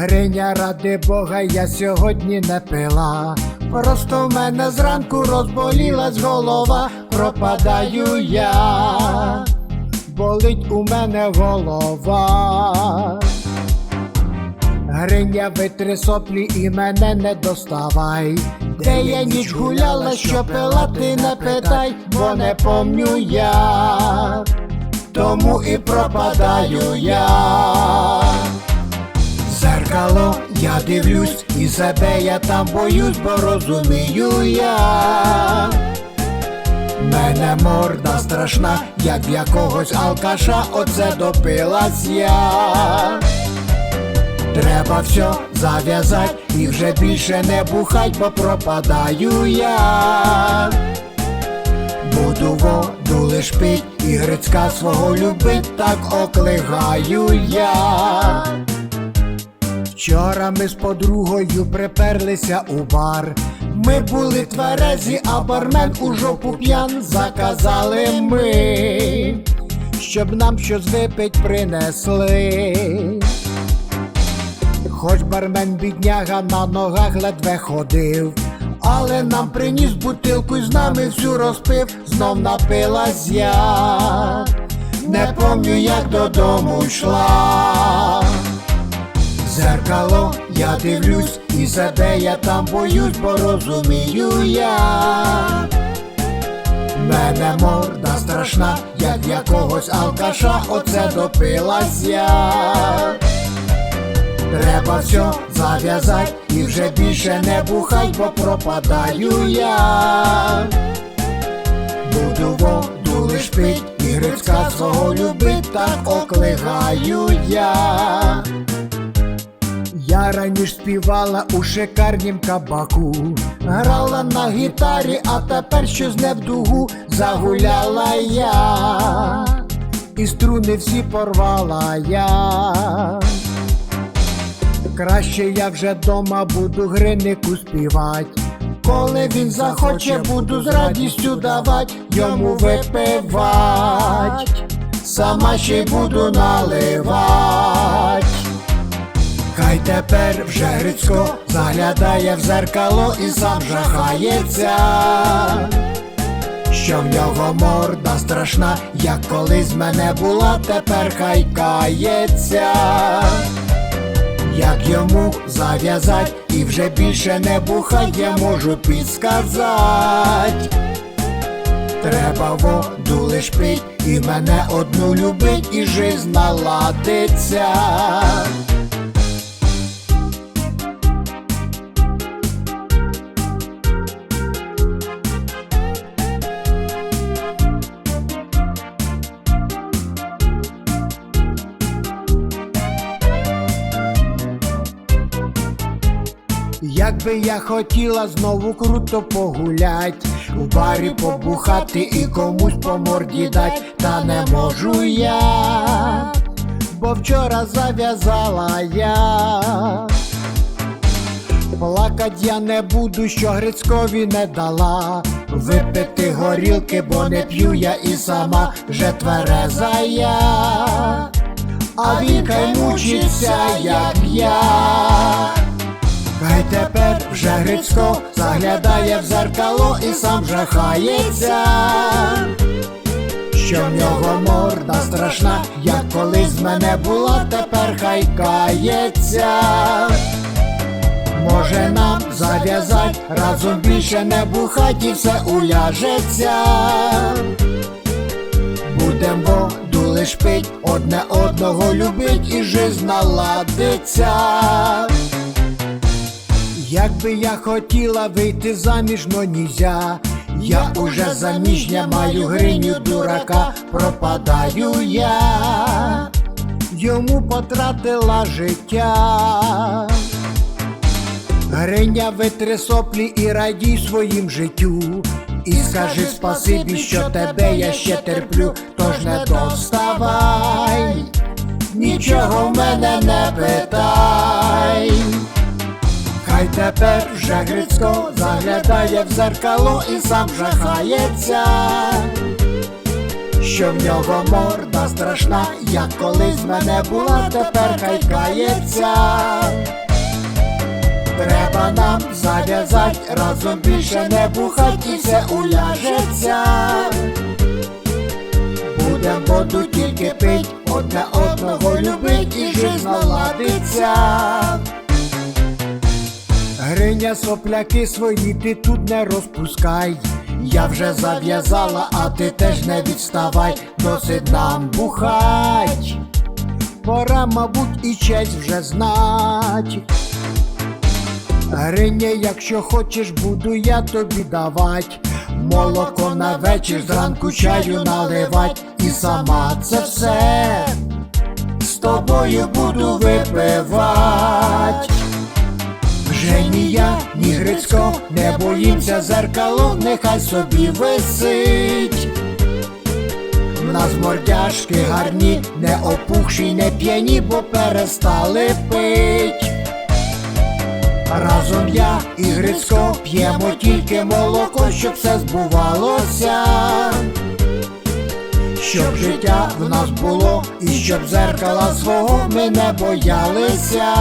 Гриня, ради Бога, я сьогодні не пила. Просто в мене зранку розболілась голова, пропадаю я, болить у мене голова. Гриня, витри соплі і мене не доставай. Де я ніч гуляла, що пила, ти не питай, бо не помню я, тому і пропадаю я. Дивлюсь, і себе я там боюсь, бо розумію я. Мене морда страшна, як в якогось алкаша, оце допилась я. Треба все зав'язать і вже більше не бухать, бо пропадаю я. Буду воду лиш пить і грицька свого любить, так оклигаю я. Вчора ми з подругою приперлися у бар. Ми були тверезі, а бармен у жопу п'ян заказали ми, щоб нам щось випить принесли. Хоч бармен бідняга на ногах ледве ходив, але нам приніс бутилку і з нами всю розпив, знов напилась я, не помню, як додому йшла. Зеркало, я дивлюсь, і себе я там боюсь, бо розумію я. Мене морда страшна, як якогось алкаша, оце допилась я. Треба все зав'язать і вже більше не бухать, бо пропадаю я. Буду воду лиш пить і грицька свого любить, так оклигаю я. Я раніше співала у шикарнім кабаку, грала на гітарі, а тепер щось не в дугу загуляла я, і струни всі порвала я. Краще я вже дома буду гринику співать. Коли він захоче, буду з радістю давать йому випивать, сама ще буду наливать. Хай тепер вже Грицько заглядає в зеркало і сам жахається, що в нього морда страшна, як колись мене була, тепер хай кається. Як йому зав'язать і вже більше не бухать, я можу підсказать. Треба воду лиш пить і мене одну любить, і жизнь наладиться. Якби я хотіла знову круто погулять, в барі побухати і комусь по морді дать, та не можу я, бо вчора зав'язала я. Плакать я не буду, що Грицькові не дала. Випити горілки, бо не п'ю я і сама вже твереза я. А він хай мучиться, як я. Хай тепер вже Грицько заглядає в зеркало і сам жахається, що в нього морда страшна, як колись з мене була, тепер хай кається. Може нам зав'язать, разом більше не бухать і все уляжеться. Будем воду лиш пить, одне одного любить і жизнь наладиться. Якби я хотіла вийти заміж, но нізя. Я уже заміжня маю гриню дурака, пропадаю я, йому потратила життя. Гриня витри соплі і радій своїм життю. І скажи спасибі, що тебе я ще терплю, тож не доставай, нічого в мене не питай. Тепер вже Грицько заглядає в зеркало і сам жахається, що в нього морда страшна, як колись мене була, тепер хай кається. Треба нам зав'язать, разом більше не бухать і все уляжеться. Будем воду тільки пить, одне одного любить і жизнь наладиться. Гриня сопляки свої ти тут не розпускай. Я вже зав'язала, а ти теж не відставай, досить нам бухать. Пора, мабуть, і честь вже знать. Гриня, якщо хочеш, буду я тобі давать. Молоко на вечір зранку чаю наливать, і сама це все з тобою буду випивать. Ні Грицько, не боїмося зеркало, нехай собі висить. В нас мордяшки гарні, не опухші, не п'яні, бо перестали пить. Разом я і Грицько п'ємо тільки молоко, щоб все збувалося. Щоб життя в нас було, і щоб зеркала свого ми не боялися.